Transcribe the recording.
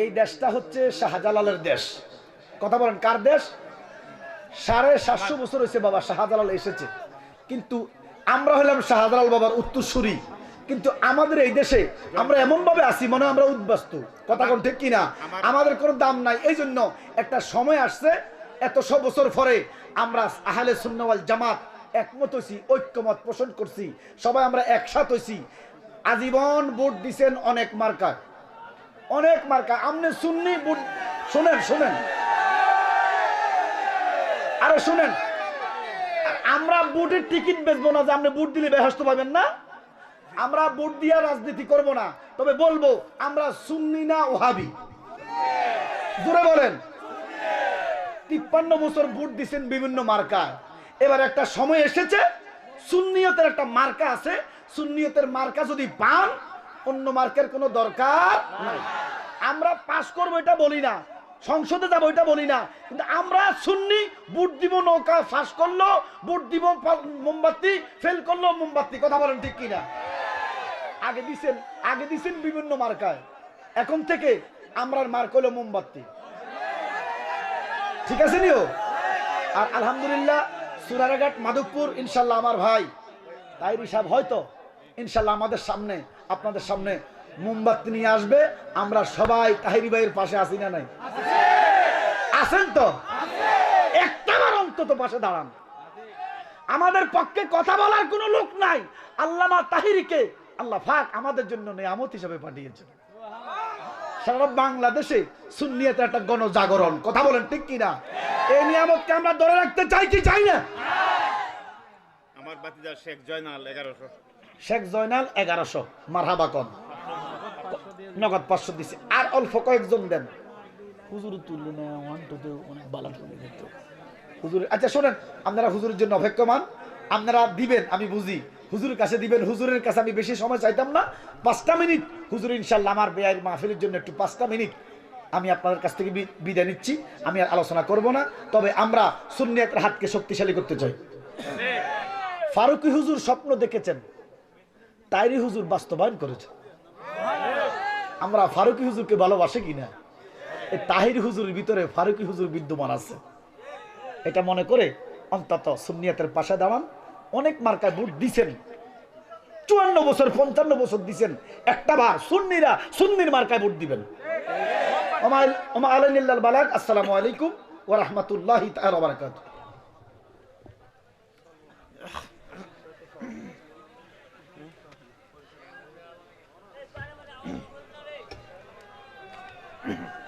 এই দেশটা হচ্ছে শাহজালালের দেশ। কথা বলেন কার দেশ? সাড়ে সাতশো বছর হয়েছে বাবা শাহজালাল এসেছে। কিন্তু আমরা হলাম শাহজালাল বাবার উত্তরসূরি। কিন্তু আমাদের এই দেশে আমরা এমন ভাবে আছি মনে আমরা উদ্বাস্তু। কথা কোন ঠিক কিনা? আমাদের কোনো দাম নাই। এই জন্য একটা সময় আসছে এত সব বছর পরে আমরা আহলে সুন্নওয়াল জামাত একমত হয়েছি ঐক্যমত পোষণ করছি। সবাই আমরা একসাথ হয়েছি আজীবন ভোট দিছেন অনেক মার্কা অনেক মার্কা। আপনি ভোট শুনেন, শোনেন। আরে শুনেন, আমরা বুটের টিকিট বেচবো না যে আপনি বুট দিলে বেহস্ত পাবেন না। আমরা বুট দিয়া রাজনীতি করব না। তবে বলব, আমরা সুন্নি না ওহাবি। জোরে বলেন। তিপ্পান্ন বছর বুট দিছেন বিভিন্ন মার্কায় এবার একটা সময় এসেছে, সুন্নিয়তের একটা মার্কা আছে। সুন্নিয়তের মার্কা যদি পান, অন্য মার্কের কোনো দরকার নাই। আমরা পাস করব এটা বলি না। সংসদে যাব এটা বলি না। কিন্তু আমরা শুননি বুট দিব, নৌকা ফাঁস করল, বুট দিব মোমবাতি, ফেল করল, মোমবাতি। কথা বলেন ঠিক কিনা? আগে দিছেন আগে দিছেন বিভিন্ন মার্কায়। এখন থেকে আমরার মার্ক হলো মোমবাতি। ঠিক আছে নিও? আর আলহামদুলিল্লাহ, সুরারাঘাট, মাধবপুর, ইনশাল্লাহ আমার ভাই, তাইরি সাহেব হয়তো, ইনশাল্লাহ আমাদের সামনে, আপনাদের সামনে মোমবাতি নিয়ে আসবে আমরা সবাই তাহিরি ভাইয়ের পাশে আসি না নাই? আছেন তো? একটাবার অন্তত পাশে দাঁড়ান। আমাদের পক্ষে কথা বলার কোনো লোক নাই। আল্লামা তাহিরিকে আল্লাহ ফাক আমাদের জন্য নিয়ামত হিসেবে পাঠিয়েছেন। সারা বাংলাদেশে সুন্নিয়তের একটা গণজাগরণ। কথা বলেন ঠিক কিনা? এই নিয়ামতকে আমরা ধরে রাখতে চাই কি চাই না? আমার বাতিদার শেখ জয়নাল এগারোশো। শেখ জয়নাল এগারোশো। মারহাবা কম। নগদ পাঁচশো দিছে। আর অল্প কয়েকজন দেন। হুজুর তুললে না ওয়ান টু টু অনেক বালা তুলে দিত। হুজুর আচ্ছা শোনেন আপনারা হুজুরের জন্য অপেক্ষমান। আপনারা দিবেন আমি বুঝি। হুজুরের কাছে দিবেন হুজুরের কাছে আমি বেশি সময় চাইতাম না। পাঁচটা মিনিট। হুজুর ইনশাল্লাহ আমার বেয়ের মাহফিলের জন্য একটু পাঁচটা মিনিট। আমি আপনাদের কাছ থেকে বি- বিদায় নিচ্ছি। আমি আর আলোচনা করব না। তবে আমরা সুন্নিয়াতের হাতকে শক্তিশালী করতে চাই। ফারুকি হুজুর স্বপ্ন দেখেছেন। তাইরি হুজুর বাস্তবায়ন করেছে আমরা ফারুকি হুজুরকে ভালোবাসে কিনা? এই তাহির হুজুরের ভিতরে ফারুকি হুজুর বিদ্যমান আছে। এটা মনে করে অন্তত সুন্নিয়াতের পাশে দাঁড়ান। অনেক মার্কায় ভোট দিছেন। চুয়ান্ন বছর, পঞ্চান্ন বছর দিছেন। একটা বার সুন্নিরা সুন্নির মার্কায় ভোট দিবেন। ওমা বালাক, আসসালামু আলাইকুম ওয়া বারাকাতুহু। Mm-hmm.